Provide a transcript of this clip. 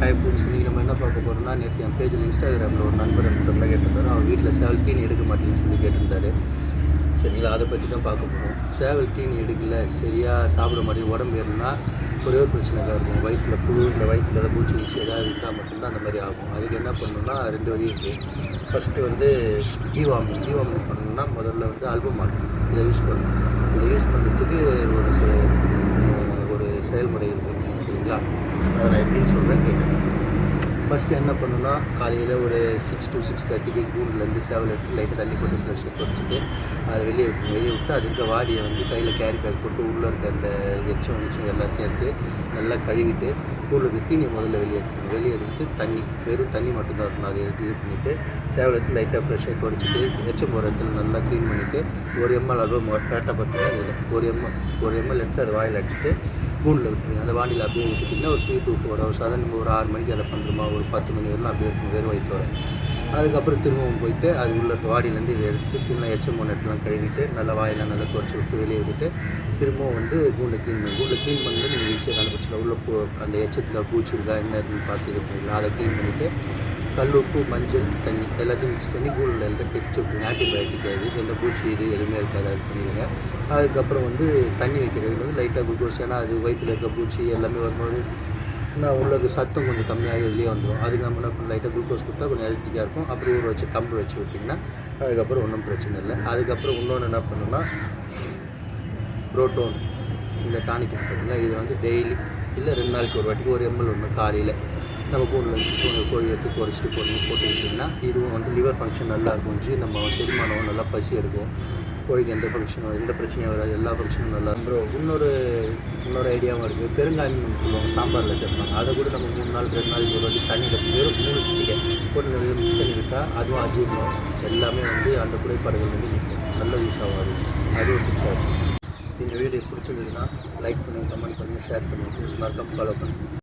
Hi friends இன்றைக்கி நம்ம என்ன பார்க்க போகிறோம்னா நேற்று என் பேஜில் இன்ஸ்டாகிராமில் ஒரு நண்பர் எனக்கு தொல்லை கேட்டிருந்தாரு. அவர் வீட்டில் சேவல் தீனி எடுக்க மாட்டேன்னு சொல்லி கேட்டிருந்தாரு. சரிங்களா அதை பற்றி தான் பார்க்க போகிறோம் சேவல் தீனி எடுக்கல சரியாக சாப்பிட மாதிரி உடம்பு ஏறுனா ஒரே ஒரு பிரச்சனை தான் இருக்கும். வயிற்றில் புழு இல்லை வயிற்றில் ஏதாவது பூச்சி வச்சு ஏதாவது இருந்தால் மட்டும்தான் அந்த மாதிரி ஆகும். அதுக்கு என்ன பண்ணணும்னா ரெண்டு வழி இருக்குது ஃபஸ்ட்டு வந்து டிவாமிங் டிவாமிங் பண்ணணும்னா முதல்ல வந்து ஆல்பம் ஆகும் இதை யூஸ் பண்ணணும். இதை யூஸ் பண்ணுறதுக்கு ஒரு செ- ஒரு செயல்முறை இருக்குது சரிங்களா அதை நான் எப்படின்னு சொல்கிறேன் கேட்குறேன் ஃபஸ்ட்டு என்ன பண்ணுன்னா காலையில் ஒரு சிக்ஸ் டு சிக்ஸ் தேர்ட்டிக்கு கூண்டுலேருந்து சேவல் எடுத்து லைட்டாக தண்ணி போட்டு ஃப்ரெஷ்ஷாக தொடச்சிட்டு அதை வெளியே விட்டு வெளியே விட்டு அது இருக்க வாடியை வந்து கையில் கேரி பேக் போட்டு உள்ளே இருக்க அந்த எச்சம் எச்சம் எல்லாத்தையும் எடுத்து நல்லா கழுவிட்டு கூண்டுக்கு தீனியை முதல்ல வெளியே எடுத்துக்கணும் வெளியே எடுத்து தண்ணி வெறும் தண்ணி மட்டும்தான் இருக்கணும். அதை எடுத்து இது பண்ணிவிட்டு சேவல் எடுத்து லைட்டாக ஃப்ரெஷ்ஷாக தொடச்சிட்டு எச்சம் போகிற இடத்துல நல்லா க்ளீன் பண்ணிவிட்டு ஒரு எம்எல் அளவு பேட்டை பற்றி ஒரு எம்எல் ஒரு எம்எல் எடுத்து அதை வாயில் அடிச்சுட்டு கூண்டில் விட்டுருங்க. அந்த வாண்டியில் அப்படியே விட்டுட்டிங்கன்னா ஒரு த்ரீ டூ ஃபோர் ஹவர்ஸ் அதை நம்ம ஒரு ஆறு மணிக்கு அதை பண்ணுறோமா ஒரு பத்து மணி வரலாம் அப்படியே இருக்கும் வெறும் வயிற்றோட அதுக்கப்புறம் திரும்பவும் போயிட்டு அது உள்ள வாடியிலேருந்து இதை எடுத்துட்டு ஃபுல்லாக எச்சம் நெட்டெலாம் கழுவிட்டு நல்லா வாயெல்லாம் நல்லா தொடச்சி விட்டு வெளியே விட்டுட்டு திரும்பவும் வந்து கூண்டை க்ளீன் பண்ணி. கூண்டை க்ளீன் பண்ணி நீங்கள் ஈஸியாக கண்டுபிடிச்சிடலாம் உள்ள பூ அந்த எச்சத்தில் பூச்சி இருக்கா என்ன இருக்குன்னு பார்த்து இது பண்ணிடலாம் அதை க்ளீன் பண்ணிவிட்டு கல் உப்பு மஞ்சள் தண்ணி எல்லாத்தையும் மிக்ஸ் பண்ணி கூழில் எல்லாம் தைச்சு விட்டுருங்க ஆன்டிபயோட்டிக் அது எந்த பூச்சி இது எதுவுமே இருக்காது அது பண்ணிடுங்க. அதுக்கப்புறம் வந்து தண்ணி வைக்கிறது வந்து லைட்டாக குளுக்கோஸ் ஏன்னா அது வயிற்றில் இருக்க பூச்சி எல்லாமே வரும்போது நான் உள்ளது சத்தம் கொஞ்சம் கம்மியாக வெளியே வந்துடும் அதுக்கு நம்ம என்ன லைட்டாக குளுக்கோஸ் கொடுத்தா கொஞ்சம் ஹெல்த்திக்காக இருக்கும். அப்புறம் ஊற வச்சு கம்பு வச்சு விட்டிங்கன்னா அதுக்கப்புறம் ஒன்றும் பிரச்சனை இல்லை. அதுக்கப்புறம் இன்னொன்று என்ன பண்ணணும்னா ப்ரோட்டோன் இந்த டானிக் பார்த்தீங்கன்னா இது வந்து டெய்லி இல்லை ரெண்டு நாளைக்கு ஒரு வாட்டிக்கு ஒரு எம்எல் ஒன்று காலையில் நம்ம கூண்டில் கோழி எடுத்து குறைச்சிட்டு போட்டு போட்டுக்கிட்டிங்கன்னா இதுவும் வந்து லிவர் ஃபங்க்ஷன் நல்லா இருக்கும் நம்ம செரிமானம் நல்லா பசி இருக்கும் கோழிக்கு எந்த ஃபங்க்ஷனும் எந்த பிரச்சனையும் வராது. எல்லா ஃபங்க்ஷனும் நல்லா அப்புறம் இன்னொரு இன்னொரு ஐடியாவும் இருக்குது பெருங்காயம் சொல்லுவாங்க சாம்பாரில் சேர்ப்பாங்க. அதை கூட நம்ம மூணு நாள் ரெண்டு நாள் ஒரு வாட்டி தண்ணியில் வெறும் மூணு சிட்டிக்கை போட்டு நிறைய மிக்ஸ் பண்ணி அதுவும் அஜீர்ணம். எல்லாமே வந்து அந்த குறைபாடுகள் வந்து நல்ல யூஸ் ஆகும் அது. ஒரு டிப்ஸ் ஆச்சு இந்த வீடியோ பிடிச்சிருந்ததுன்னா லைக் பண்ணுங்கள் கமெண்ட் பண்ணுங்கள் ஷேர் பண்ணுங்கள் மறக்காமல் ஃபாலோ பண்ணுங்கள்